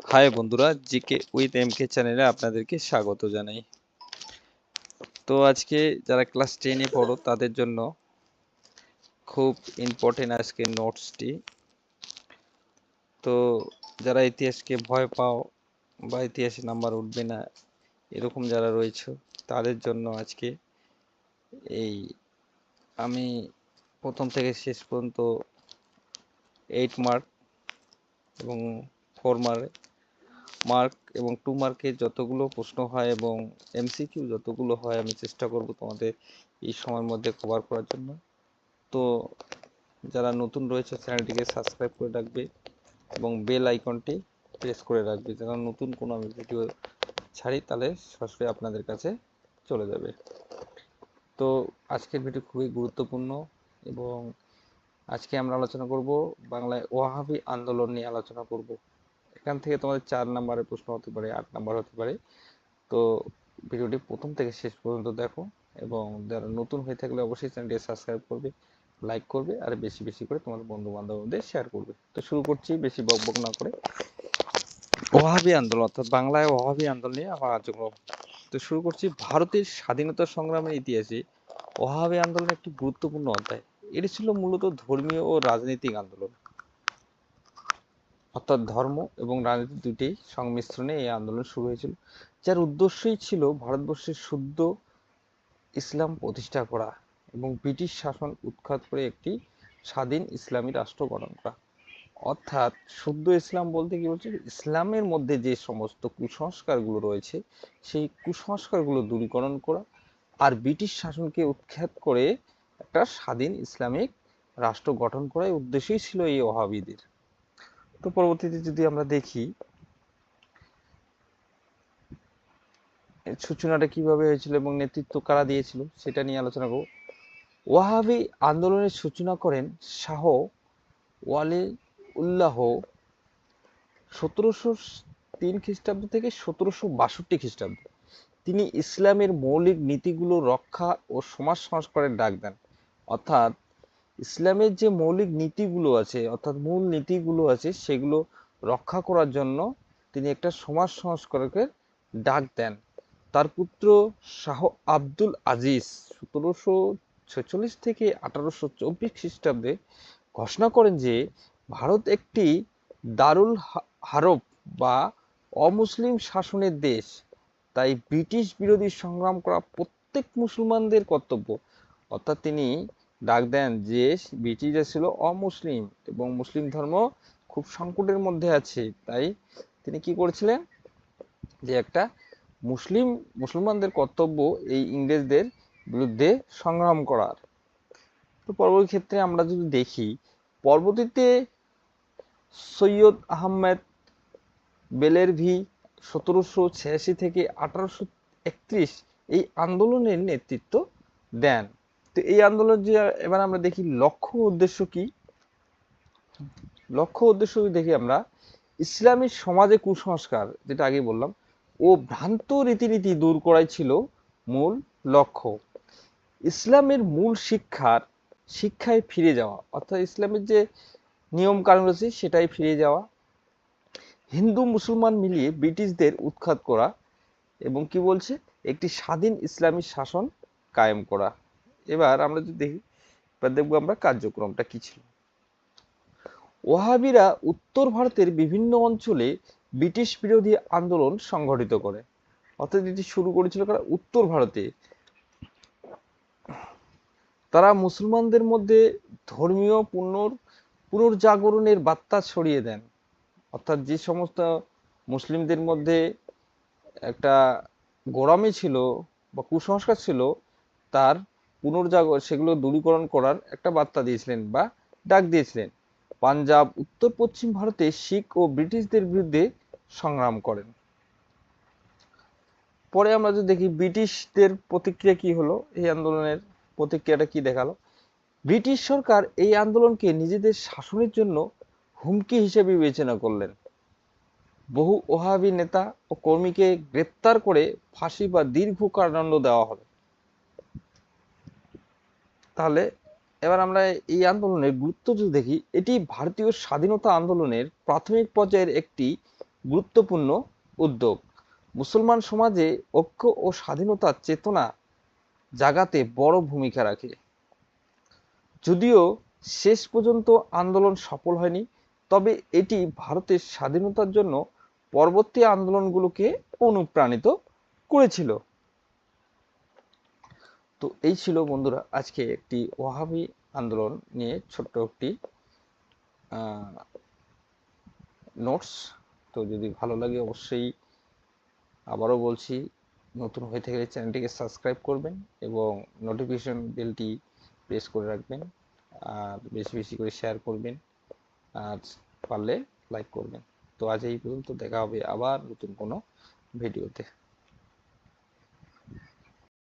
High বন্ধুরা GK with M K চ্যানেলে আপনাদেরকে স্বাগত জানাই। তো আজকে যারা ক্লাস টেনে পড়ো, তাদের জন্য খুব ইম্পর্টেন্ট আজকে নোটসটি তো যারা ইতিহাসকে ভয় পাও বা ইতিহাসে নাম্বার উঠবে না, এরকম যারা রয়েছে, তাদের জন্য আজকে এই আমি প্রথম থেকে শেষ পর্যন্ত এইট মার্ক এবং ফোর মার্ক মার্ক এবং টু মার্কের যতগুলো প্রশ্ন হয় এবং এমসিকিউ যতগুলো হয়, আমি চেষ্টা করব তোমাদের এই সময়ের মধ্যে কভার করার জন্য। তো যারা নতুন রয়েছে চ্যানেলটিকে সাবস্ক্রাইব করে রাখবে এবং বেল আইকনটি প্রেস করে রাখবে। যারা নতুন কোনো আমি ভিডিও ছাড়ি, তাহলে সরাসরি আপনাদের কাছে চলে যাবে। তো আজকের ভিডিও খুবই গুরুত্বপূর্ণ এবং আজকে আমরা আলোচনা করব বাংলায় ওয়াহাবি আন্দোলন নিয়ে আলোচনা করব। এখান থেকে তোমাদের চার নাম্বারের প্রশ্ন হতে পারে, আট নাম্বার হতে পারে। তো ভিডিওটি প্রথম থেকে শেষ পর্যন্ত দেখো এবং যারা নতুন হয়ে থাকলে অবশ্যই চ্যানেলটি সাবস্ক্রাইব করবে, লাইক করবে আর বেশি বেশি করে তোমাদের বন্ধু বান্ধবদের শেয়ার করবে। তো শুরু করছি বেশি বক বক না করে। ওহাবি আন্দোলন, অর্থাৎ বাংলায় ওহাবি আন্দোলন নিয়ে আমার আলোচনা তো শুরু করছি ভারতের স্বাধীনতা সংগ্রামের ইতিহাসে। ওহাবি আন্দোলন একটি গুরুত্বপূর্ণ অধ্যায়। এটি ছিল মূলত ধর্মীয় ও রাজনৈতিক আন্দোলন। অর্থাৎ ধর্ম এবং রাজনীতি দুটি সংমিশ্রণে এই আন্দোলন শুরু হয়েছিল, যার উদ্দেশ্যই ছিল ভারতবর্ষের শুদ্ধ ইসলাম প্রতিষ্ঠা করা এবং ব্রিটিশ শাসন উৎখাত করে একটি স্বাধীন ইসলামী রাষ্ট্র গঠন করা। অর্থাৎ শুদ্ধ ইসলাম বলতে কি বলছে? ইসলামের মধ্যে যে সমস্ত কুসংস্কারগুলো রয়েছে, সেই কুসংস্কারগুলো দূরীকরণ করা আর ব্রিটিশ শাসনকে উৎখাত করে একটা স্বাধীন ইসলামিক রাষ্ট্র গঠন করার উদ্দেশ্যই ছিল এই ওহাবিদের তো পরবর্তীতে যদি আমরা দেখি সূচনাটা কীভাবে হয়েছিল এবং নেতৃত্ব কারা দিয়েছিল সেটা নিয়ে আলোচনা করব। ওয়াহাবি আন্দোলনের সূচনা করেন শাহ ওয়ালি উল্লাহ সতেরোশো তিন খ্রিস্টাব্দ থেকে সতেরোশো বাষট্টি খ্রিস্টাব্দ। তিনি ইসলামের মৌলিক নীতিগুলো রক্ষা ও সমাজ সংস্কারের ডাক দেন। অর্থাৎ ইসলামের যে মৌলিক নীতিগুলো আছে, অর্থাৎ মূল নীতিগুলো আছে, সেগুলো রক্ষা করার জন্য তিনি একটা সমাজ সংস্কারকের ডাক দেন। তার পুত্র শাহ আব্দুল আজিজ সতেরোশো ছেচল্লিশ থেকে আঠারোশো চব্বিশ খ্রিস্টাব্দে ঘোষণা করেন যে, ভারত একটি দারুল হারব বা অমুসলিম শাসনের দেশ। তাই ব্রিটিশ বিরোধী সংগ্রাম করা প্রত্যেক মুসলমানদের কর্তব্য। অর্থাৎ তিনি ডাক দেন যে ব্রিটিশরা ছিল অমুসলিম এবং মুসলিম ধর্ম খুব সংকটের মধ্যে আছে। তাই তিনি কি করেছিলেন? যে একটা মুসলিম, মুসলমানদের কর্তব্য এই ইংরেজদের বিরুদ্ধে সংগ্রাম করার। তো পরবর্তী ক্ষেত্রে আমরা যদি দেখি, পরবর্তীতে সৈয়দ আহমেদ বেলেরভি সতেরোশো ছিয়াশি থেকে আঠারোশো একত্রিশ এই আন্দোলনের নেতৃত্ব দেন। তো এই আন্দোলন যে এবার আমরা দেখি লক্ষ্য উদ্দেশ্য কি? লক্ষ্য উদ্দেশ্য দেখি আমরা, ইসলামী সমাজে কুসংস্কার, যেটা আগে বললাম, ও ভ্রান্ত রীতিনীতি দূর করাই ছিল মূল লক্ষ্য। ইসলামের মূল শিক্ষার, শিক্ষায় ফিরে যাওয়া, অর্থাৎ ইসলামের যে নিয়ম কানুন রয়েছে সেটাই ফিরে যাওয়া, হিন্দু মুসলমান মিলিয়ে ব্রিটিশদের উৎখাত করা এবং কি বলছে? একটি স্বাধীন ইসলামী শাসন কায়েম করা। এবার আমরা যদি দেখি, এবার দেখব আমরা কার্যক্রমটা কি ছিল। ওহাবিরা উত্তর ভারতের বিভিন্ন অঞ্চলে ব্রিটিশ বিরোধী আন্দোলন সংগঠিত করে। অর্থাৎ এটি শুরু করেছিল কারা? উত্তর ভারতে। তারা মুসলমানদের মধ্যে ধর্মীয় পুনর পুনর্জাগরণের বার্তা ছড়িয়ে দেন। অর্থাৎ যে সমস্ত মুসলিমদের মধ্যে একটা গোড়ামি ছিল বা কুসংস্কার ছিল, তার পুনর্জাগ, সেগুলো দূরীকরণ করার একটা বার্তা দিয়েছিলেন বা ডাক দিয়েছিলেন। পাঞ্জাব, উত্তর পশ্চিম ভারতে শিখ ও ব্রিটিশদের বিরুদ্ধে সংগ্রাম করেন। পরে আমরা যদি দেখি ব্রিটিশদের প্রতিক্রিয়া কি হলো, এই আন্দোলনের প্রতিক্রিয়াটা কি দেখাল? ব্রিটিশ সরকার এই আন্দোলনকে নিজেদের শাসনের জন্য হুমকি হিসেবে বিবেচনা করলেন। বহু ওহাবি নেতা ও কর্মীকে গ্রেপ্তার করে ফাঁসি বা দীর্ঘ কারাদণ্ড দেওয়া হবে। তাহলে এবার আমরা এই আন্দোলনের গুরুত্ব যদি দেখি, এটি ভারতীয় স্বাধীনতা আন্দোলনের প্রাথমিক পর্যায়ের একটি গুরুত্বপূর্ণ উদ্যোগ। মুসলমান সমাজে ঐক্য ও স্বাধীনতার চেতনা জাগাতে বড় ভূমিকা রাখে। যদিও শেষ পর্যন্ত আন্দোলন সফল হয়নি, তবে এটি ভারতের স্বাধীনতার জন্য পরবর্তী আন্দোলনগুলোকে অনুপ্রাণিত করেছিল। তো এই ছিল বন্ধুরা আজকে একটি ওয়াহাবি আন্দোলন নিয়ে ছোট্ট একটি নোটস তো যদি ভালো লাগে অবশ্যই আবারও বলছি, নতুন হয়ে থাকলে চ্যানেলটিকে সাবস্ক্রাইব করবেন এবং নোটিফিকেশন বেলটি প্রেস করে রাখবেন আর বেশি বেশি করে শেয়ার করবেন আর পারলে লাইক করবেন। তো আজ এই পর্যন্ত দেখা হবে আবার নতুন কোনো ভিডিওতে